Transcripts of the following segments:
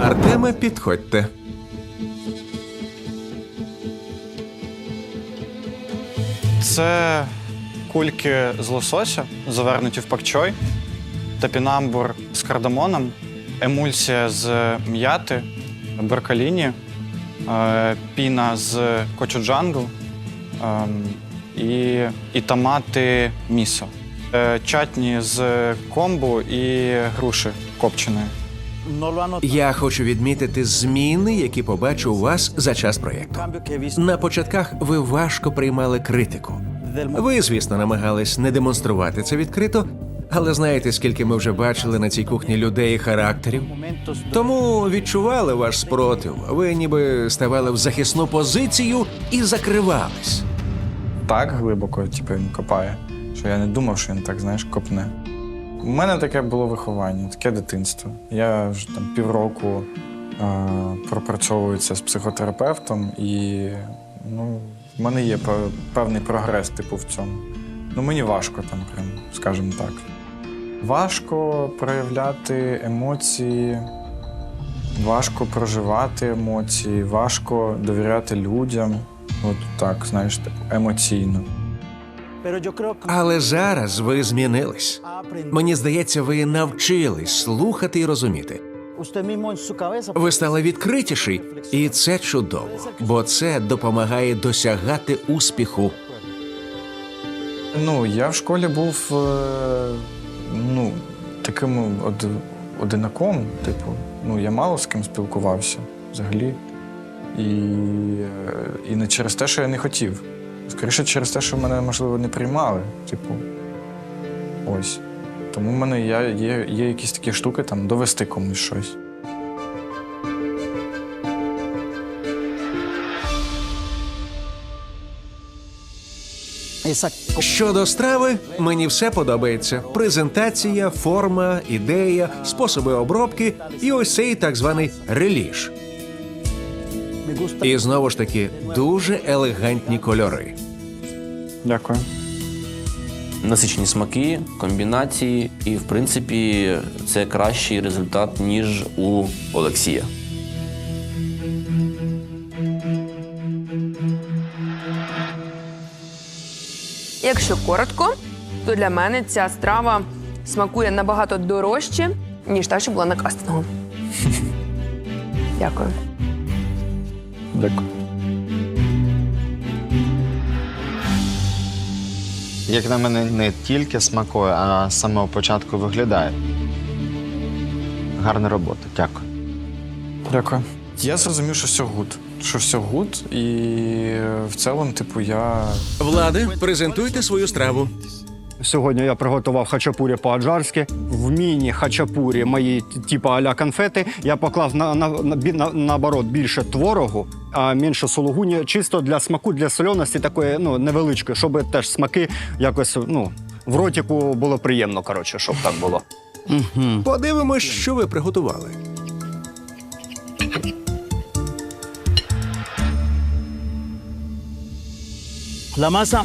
Артеме, підходьте. Це кульки з лосося, завернуті в пакчой, топінамбур з кардамоном, емульсія з м'яти, беркаліні, е, піна з кочуджангу ем, і, і томати місо, Е, чатні з комбу і груші копченої. Я хочу відмітити зміни, які побачу у вас за час проєкту. На початках ви важко приймали критику. Ви, звісно, намагались не демонструвати це відкрито, але знаєте, скільки ми вже бачили на цій кухні людей і характерів. Тому відчували ваш спротив. Ви ніби ставали в захисну позицію і закривались. так глибоко, типу, він копає, що я не думав, що він так, знаєш, копне. У мене таке було виховання, таке дитинство. Я вже там півроку е, пропрацьовую це з психотерапевтом, і ну, в мене є певний прогрес, типу, в цьому. Ну, мені важко там, прям, скажімо так. Важко проявляти емоції, важко проживати емоції, важко довіряти людям. От так, знаєш, типу, емоційно. Але зараз ви змінились. Мені здається, ви навчились слухати і розуміти. Ви стали відкритіший, і це чудово, бо це допомагає досягати успіху. Ну, я в школі був е, ну, таким од, одинаком, типу. Ну, я мало з ким спілкувався взагалі. І, е, і не через те, що я не хотів. Скоріше через те, що мене, можливо, не приймали. Типу. Ось. Тому в мене є, є, є якісь такі штуки там довести комусь щось. Щодо страви, мені все подобається: презентація, форма, ідея, способи обробки і ось цей так званий реліж. І знову ж таки дуже елегантні кольори. Дякую. насичені смаки, комбінації, і в принципі це кращий результат, ніж у Олексія. Якщо коротко, то для мене ця страва смакує набагато дорожче, ніж та, що була на кастингу. Дякую. Дякую. Як на мене, не тільки смакує, а з самого початку виглядає. Гарна робота, дякую. Дякую. Я зрозумів, що все гуд. Що все гуд, і в цілому, типу, я Влади, презентуйте свою страву. Сьогодні я приготував хачапурі по-аджарськи. В міні-хачапурі мої типу аля конфети. Я поклав на, на, на, наоборот більше творогу, а менше сулугуні, чисто для смаку, для сольоності такої ну, невеличкої, щоб теж смаки якось ну, в ротику було приємно, коротше, щоб так було. Подивимось, що ви приготували. La masa.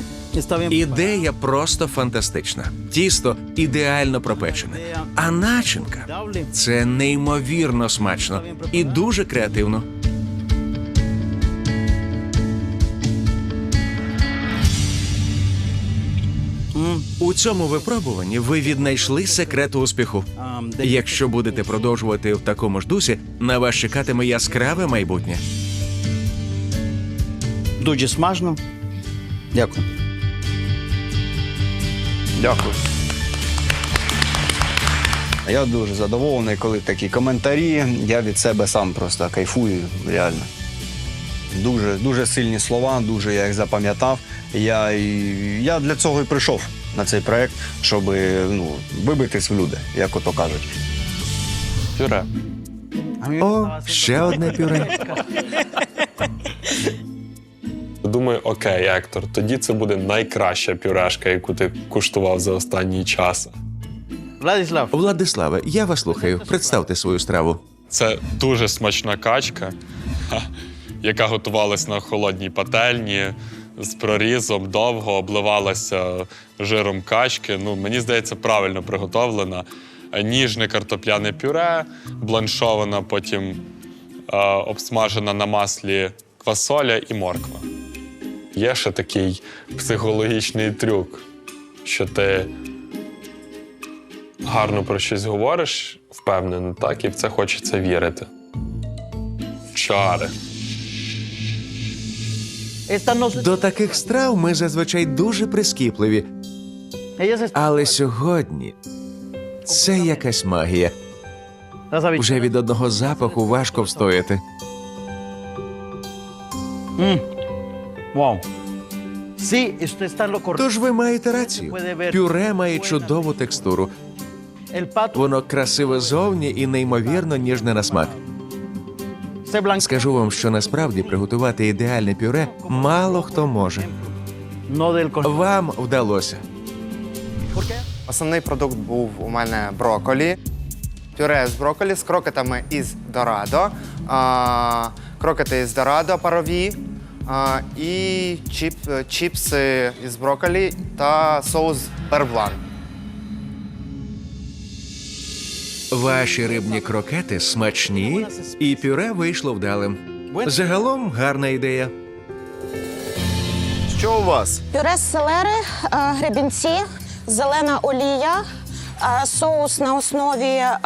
Ідея просто фантастична. Тісто ідеально пропечене. А начинка це неймовірно смачно і дуже креативно. У цьому випробуванні ви віднайшли секрет успіху. Якщо будете продовжувати в такому ж дусі, на вас чекатиме яскраве майбутнє. Дуже смажно. Дякую. Дякую. Я дуже задоволений, коли такі коментарі. Я від себе сам просто кайфую, реально. Дуже, дуже сильні слова, дуже я їх запам'ятав. Я, я для цього і прийшов на цей проект, щоб ну, вибитись в люди, як ото кажуть. Пюре. О, ще одне пюре. Думаю, окей, Ектор, тоді це буде найкраща пюрешка, яку ти куштував за останній час. Владислав. Владиславе, я вас слухаю. Представте свою страву. Це дуже смачна качка, яка готувалась на холодній пательні з прорізом, довго обливалася жиром качки. Ну, мені здається, правильно приготовлена. ніжне картопляне пюре, бланшована, потім е, обсмажена на маслі квасоля і морква. Є ще такий психологічний трюк, що ти гарно про щось говориш, впевнено, так, і в це хочеться вірити. Чари. До таких страв ми зазвичай дуже прискіпливі, але сьогодні це якась магія. Вже від одного запаху важко встояти. Тож ви маєте рацію. Пюре має чудову текстуру. Воно красиве зовні і неймовірно ніжне на смак. Скажу вам, що насправді приготувати ідеальне пюре мало хто може. Вам вдалося. Основний продукт був у мене броколі, пюре з броколі з крокетами із дорадо, крокети із дорадо парові а, і чіп, чіпси із броколі та соус перблан. Ваші рибні крокети смачні, і пюре вийшло вдалим. Загалом гарна ідея. Що у вас? Пюре з селери, е, гребінці, зелена олія, е, соус на основі е,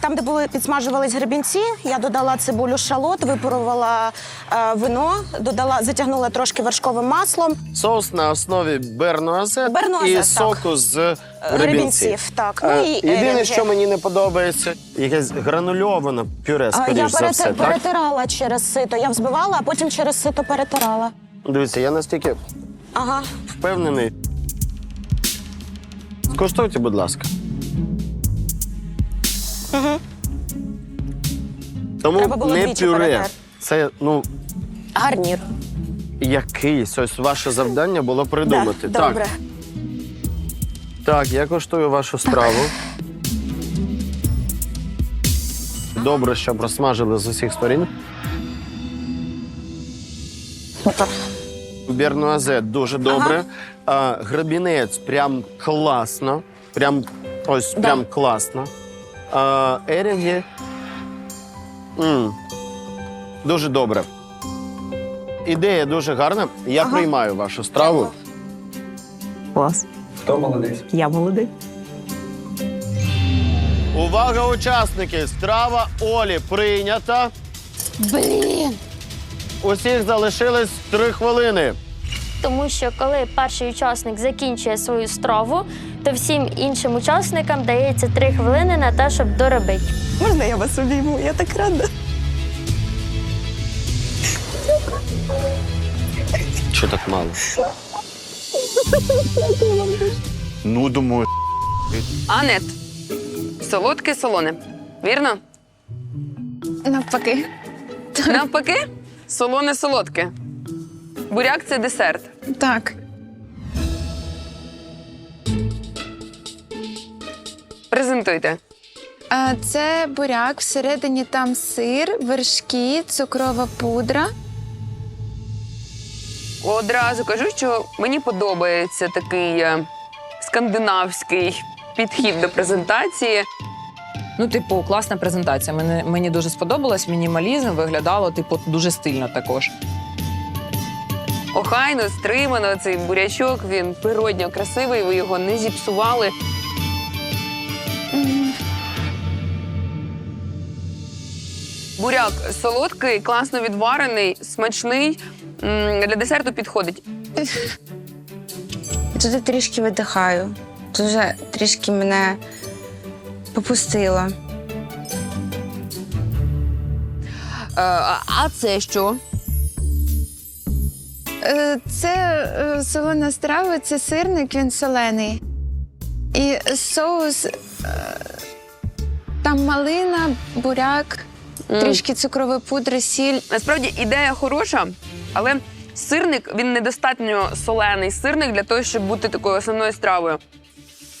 там, де були підсмажувались гребінці, я додала цибулю шалот, випарувала е, вино, додала, затягнула трошки вершковим маслом. Соус на основі бернуазе Бернуазе, і так. соку з Е, гребінців. гребінців, так. Ну, Е, і Єдине, ерінги. що мені не подобається, якесь гранульоване пюре, Е, скоріш Я за все. Так? перетирала через сито. Я взбивала, а потім через сито перетирала. Дивіться, я настільки Ага. впевнений. Скуштуйте, будь ласка. Тому Треба було не двічі пюре. Це ну Гарнір. якийсь. Ось ваше завдання було придумати. Да, добре. так, я коштую вашу страву. Добре, що просмажили з усіх сторін. Супер. Бернуазе дуже добре. А, грабінець прям класно. Прям ось Да. прям класно. А, ерінги. м, Дуже добре. Ідея дуже гарна. Я Ага. приймаю вашу страву. Клас. Хто молодець? Я молодий. Увага, учасники! Страва Олі прийнята. Блін. Усіх залишилось три хвилини. Тому що коли перший учасник закінчує свою страву, то всім іншим учасникам дається три хвилини на те, щоб доробити. Можна я вас обійму? Я так рада. Що так мало? Ну, думаю, Анет. Солодке солоне. Вірно? Навпаки. Навпаки, солоне солодке. Буряк це десерт. Так. Презентуйте. Це буряк, всередині там сир, вершки, цукрова пудра. Одразу кажу, що мені подобається такий е, скандинавський підхід до презентації. Ну, типу, класна презентація. Мені, мені дуже сподобалось. Мінімалізм виглядало, типу, дуже стильно також. Охайно, стримано, цей бурячок, він природньо красивий, ви його не зіпсували. Буряк солодкий, класно відварений, смачний. М, Для десерту підходить. Тут я трішки видихаю. Тут вже трішки мене попустило. Е, а- А це що? Е, Це е, солона страва, це сирник, він солений. І соус. е, Там малина, буряк. Трішки цукрової пудри, сіль. Насправді ідея хороша, але сирник він недостатньо солений сирник для того, щоб бути такою основною стравою.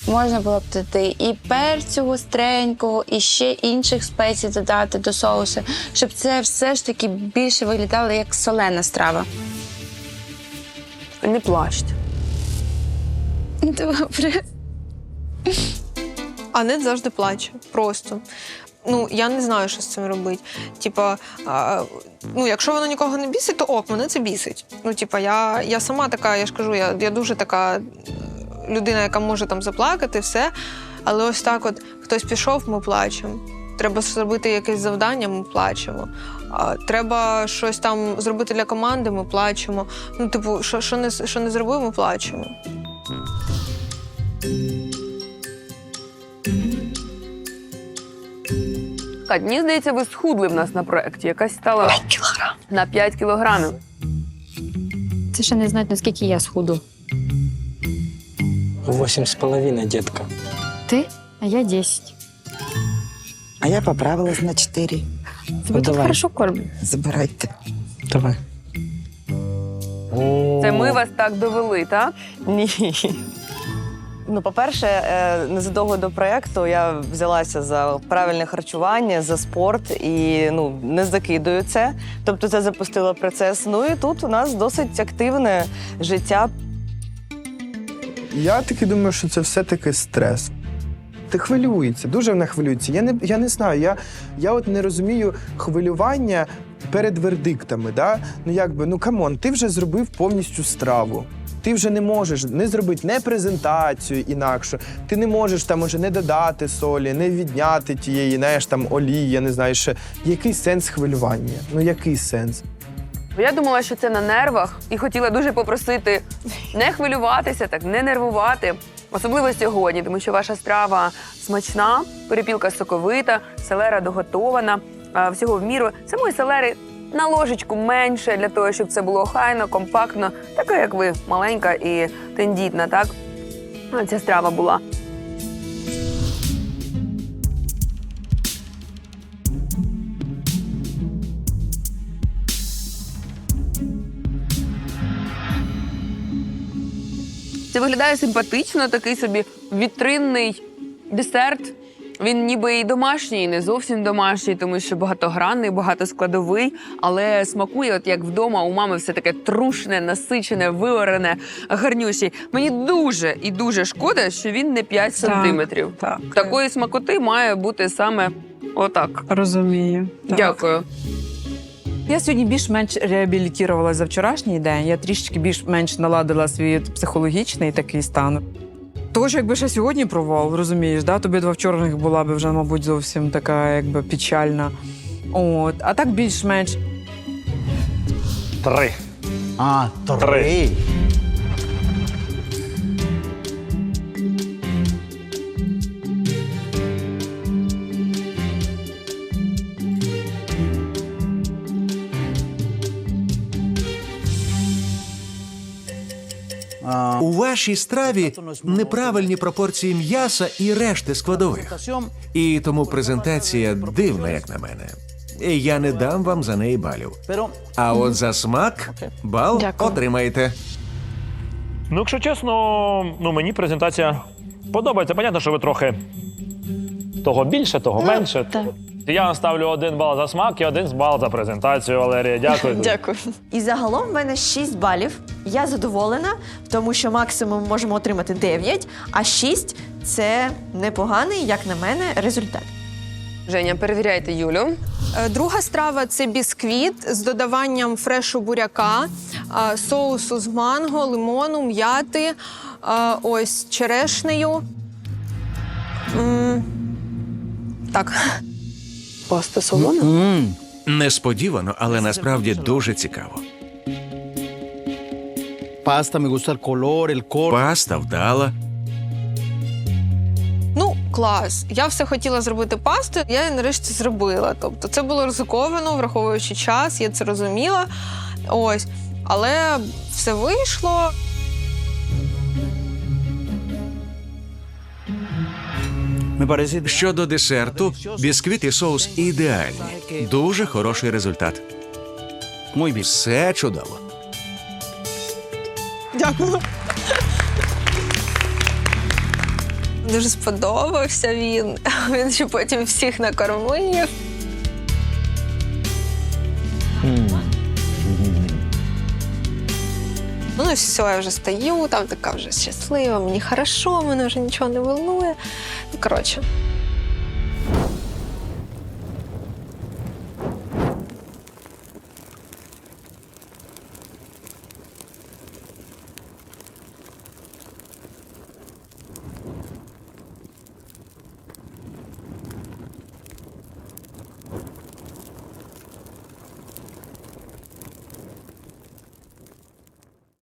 Можна було б туди і перцю гостренького, і ще інших спецій додати до соусу, щоб це все ж таки більше виглядало як солена страва. Не плачте. Добре. а не завжди плаче. Просто. Ну, я не знаю, що з цим робити. Типа, ну, якщо воно нікого не бісить, то ок, мене це бісить. Ну, типа, я, я сама така, я ж кажу, я, я дуже така людина, яка може там заплакати, все. Але ось так, от хтось пішов, ми плачемо. Треба зробити якесь завдання, ми плачемо. Треба щось там зробити для команди, ми плачемо. Ну, типу, що, що, не, що не зробив, ми плачемо. Кать, мені здається, ви схудли в нас на проєкті. Якась стала 5 кілограм. на 5 кілограмів. Це ще не знають, наскільки я схуду. Восемь с половиной, детка. Ти, а я 10. А я поправилась на 4. Тебе тут хорошо кормлять. Забирайте. Давай. Це ми вас так довели, так? Ні. Ну, по-перше, е, незадовго до проєкту я взялася за правильне харчування, за спорт і ну, не закидую це. Тобто це запустило процес. Ну і тут у нас досить активне життя. Я таки думаю, що це все-таки стрес. Ти хвилюється, дуже вона хвилюється. Я не, я не знаю. Я, я от не розумію хвилювання перед вердиктами. Да? Ну якби, ну камон, ти вже зробив повністю страву. Ти вже не можеш не зробити не презентацію інакше. Ти не можеш там уже не додати солі, не відняти тієї, знаєш, там олії, я не знаю, ще. Який сенс хвилювання? Ну який сенс? Я думала, що це на нервах, і хотіла дуже попросити не хвилюватися, так не нервувати. Особливо сьогодні, тому що ваша страва смачна, перепілка соковита, селера доготована, всього в міру. Самої селери на ложечку менше для того, щоб це було хайно, компактно, така як ви, маленька і тендітна, так? Ця страва була. Це виглядає симпатично, такий собі вітринний десерт. Він ніби і домашній, і не зовсім домашній, тому що багатогранний, багатоскладовий, але смакує, от як вдома у мами все таке трушне, насичене, виварене, гарнющий. Мені дуже і дуже шкода, що він не 5 сантиметрів. Так. Такої смакоти має бути саме отак. Розумію. Дякую. Я сьогодні більш-менш реабілітувалася за вчорашній день. Я трішечки більш-менш наладила свій психологічний такий стан. Того, що якби ще сьогодні провал, розумієш, да? тобі два вчорних була б вже, мабуть, зовсім така якби печальна. От. А так більш-менш. Три. А, три. У вашій страві неправильні пропорції м'яса і решти складових. І тому презентація дивна, як на мене. Я не дам вам за неї балів. А от за смак бал отримаєте. Ну, якщо чесно, ну мені презентація подобається. Понятно, що ви трохи того більше, того менше. Я вам ставлю один бал за смак і один бал за презентацію, Валерія. Дякую. Дякую. І загалом в мене 6 балів. Я задоволена, тому що максимум можемо отримати 9, а 6 – це непоганий, як на мене, результат. Женя, перевіряйте Юлю. Е, Друга страва це бісквіт з додаванням фрешу буряка, е, соусу з манго, лимону, м'яти, е, ось черешнею. М, Так. Паста солона? Несподівано, але насправді дуже цікаво. Pasta, me gusta el color, el color. Паста вдала. Ну, клас. Я все хотіла зробити пасту, я її нарешті зробила. Тобто це було ризиковано, враховуючи час, я це розуміла. Ось. Але все вийшло. Щодо десерту, бісквіт і соус ідеальні. Дуже хороший результат. Все чудово. Дякую. Дуже сподобався він. Він ще потім всіх накормив. Ну все, я вже стою, там така вже щаслива, мені хорошо, мене вже нічого не волнує. Коротше.